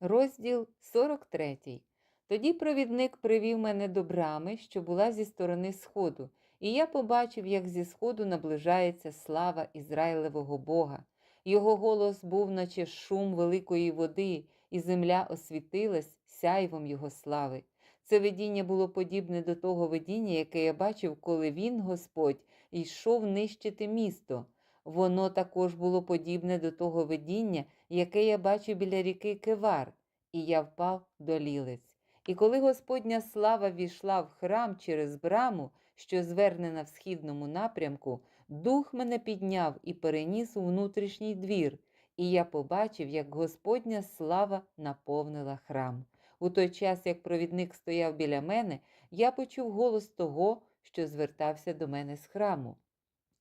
Розділ 43. Тоді провідник привів мене до брами, що була зі сторони сходу, і я побачив, як зі сходу наближається слава Ізраїлевого Бога. Його голос був, наче шум великої води, і земля освітилась сяйвом його слави. Це видіння було подібне до того видіння, яке я бачив, коли він, Господь, йшов нищити місто. Воно також було подібне до того видіння, яке я бачив біля ріки Кевар, і я впав до лілиць. І коли Господня слава війшла в храм через браму, що звернена в східному напрямку, дух мене підняв і переніс у внутрішній двір, і я побачив, як Господня слава наповнила храм. У той час, як провідник стояв біля мене, я почув голос того, що звертався до мене з храму.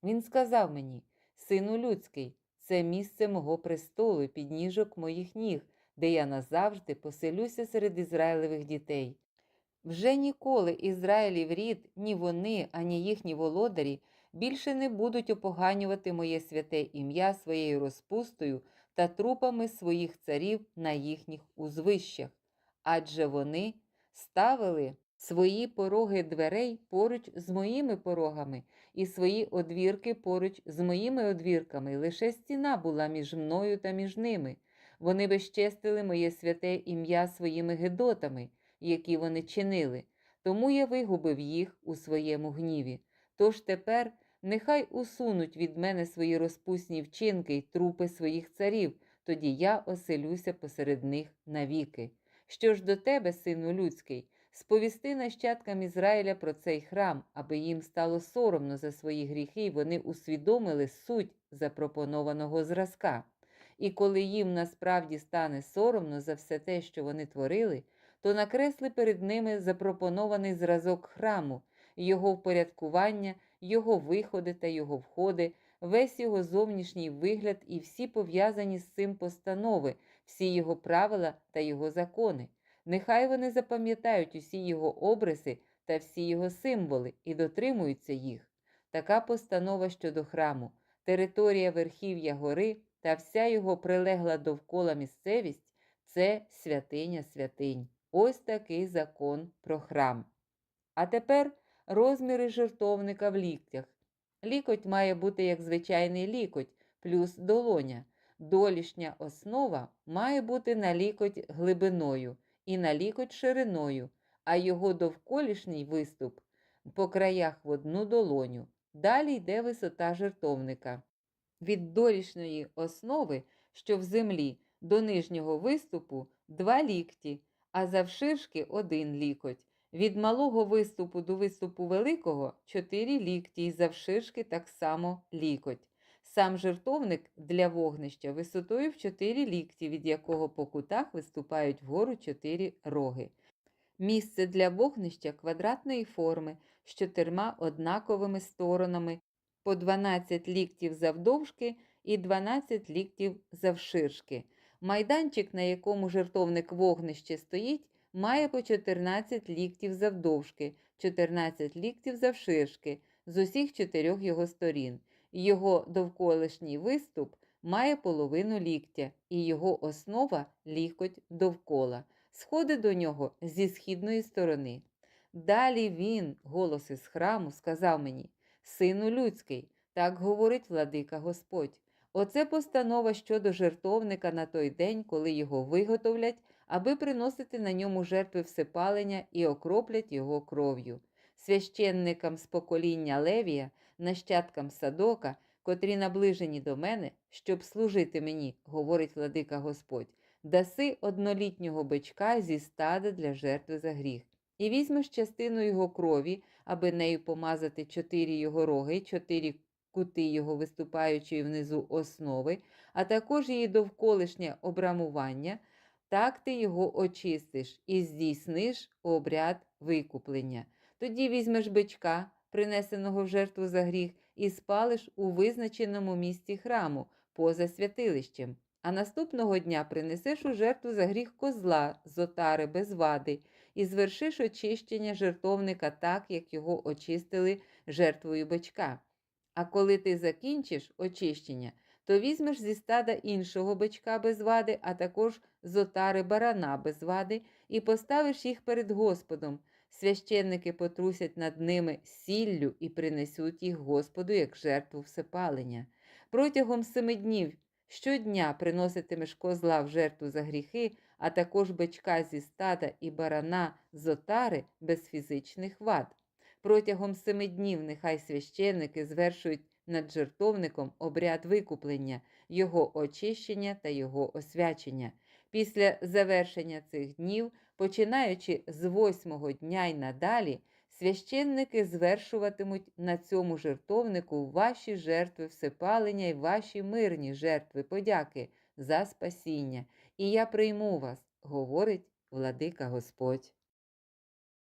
Він сказав мені: Сину людський, це місце мого престолу і підніжок моїх ніг, де я назавжди поселюся серед Ізраїлевих дітей. Вже ніколи Ізраїлів рід, ні вони, ані їхні володарі більше не будуть опоганювати моє святе ім'я своєю розпустою та трупами своїх царів на їхніх узвищах, адже вони ставили свої пороги дверей поруч з моїми порогами і свої одвірки поруч з моїми одвірками, лише стіна була між мною та між ними. Вони безчестили моє святе ім'я своїми гедотами, які вони чинили, тому я вигубив їх у своєму гніві. Тож тепер нехай усунуть від мене свої розпусні вчинки й трупи своїх царів, тоді я оселюся посеред них навіки. Що ж до тебе, сину людський, сповісти нащадкам Ізраїля про цей храм, аби їм стало соромно за свої гріхи, і вони усвідомили суть запропонованого зразка. І коли їм насправді стане соромно за все те, що вони творили, то накресли перед ними запропонований зразок храму, його впорядкування, його виходи та його входи, весь його зовнішній вигляд і всі пов'язані з цим постанови, всі його правила та його закони. Нехай вони запам'ятають усі його обриси та всі його символи і дотримуються їх. Така постанова щодо храму, територія верхів'я гори та вся його прилегла довкола місцевість це святиня святинь. Ось такий закон про храм. А тепер розміри жертовника в ліктях. Лікоть має бути як звичайний лікоть, плюс долоня. Долішня основа має бути на лікоть глибиною і на лікоть шириною, а його довколішній виступ по краях в одну долоню. Далі йде висота жертовника. Від долішньої основи, що в землі, до нижнього виступу два лікті, а завширшки один лікоть. Від малого виступу до виступу великого чотири лікті і завширшки так само лікоть. Сам жертовник для вогнища висотою в 4 лікті, від якого по кутах виступають вгору 4 роги. Місце для вогнища квадратної форми з чотирма однаковими сторонами, по 12 ліктів завдовжки і 12 ліктів завширшки. Майданчик, на якому жертовник вогнище стоїть, має по 14 ліктів завдовжки, 14 ліктів завширшки з усіх чотирьох його сторін. Його довколишній виступ має половину ліктя, і його основа лікоть довкола, сходи до нього зі східної сторони. Далі він, голос із храму, сказав мені: Сину людський, так говорить владика Господь. Оце постанова щодо жертовника на той день, коли його виготовлять, аби приносити на ньому жертви всепалення і окроплять його кров'ю. Священникам з покоління Левія, нащадкам садока, котрі наближені до мене, щоб служити мені, говорить владика Господь, даси однолітнього бичка зі стада для жертви за гріх, і візьмеш частину його крові, аби нею помазати чотири його роги, чотири кути його виступаючої внизу основи, а також її довколишнє обрамування, так ти його очистиш і здійсниш обряд викуплення. Тоді візьмеш бичка, принесеного в жертву за гріх, і спалиш у визначеному місці храму, поза святилищем. А наступного дня принесеш у жертву за гріх козла з отари без вади, і звершиш очищення жертовника так, як його очистили жертвою бичка. А коли ти закінчиш очищення, то візьмеш зі стада іншого бичка без вади, а також з отари барана без вади, і поставиш їх перед Господом. Священники потрусять над ними сіллю і принесуть їх Господу як жертву всепалення. Протягом семи днів щодня приноситимеш козла в жертву за гріхи, а також бичка зі стада і барана з отари без фізичних вад. Протягом семи днів нехай священники звершують над жертовником обряд викуплення, його очищення та його освячення. Після завершення цих днів, починаючи з восьмого дня й надалі, священники звершуватимуть на цьому жертовнику ваші жертви всепалення й ваші мирні жертви подяки за спасіння. І я прийму вас, говорить владика Господь.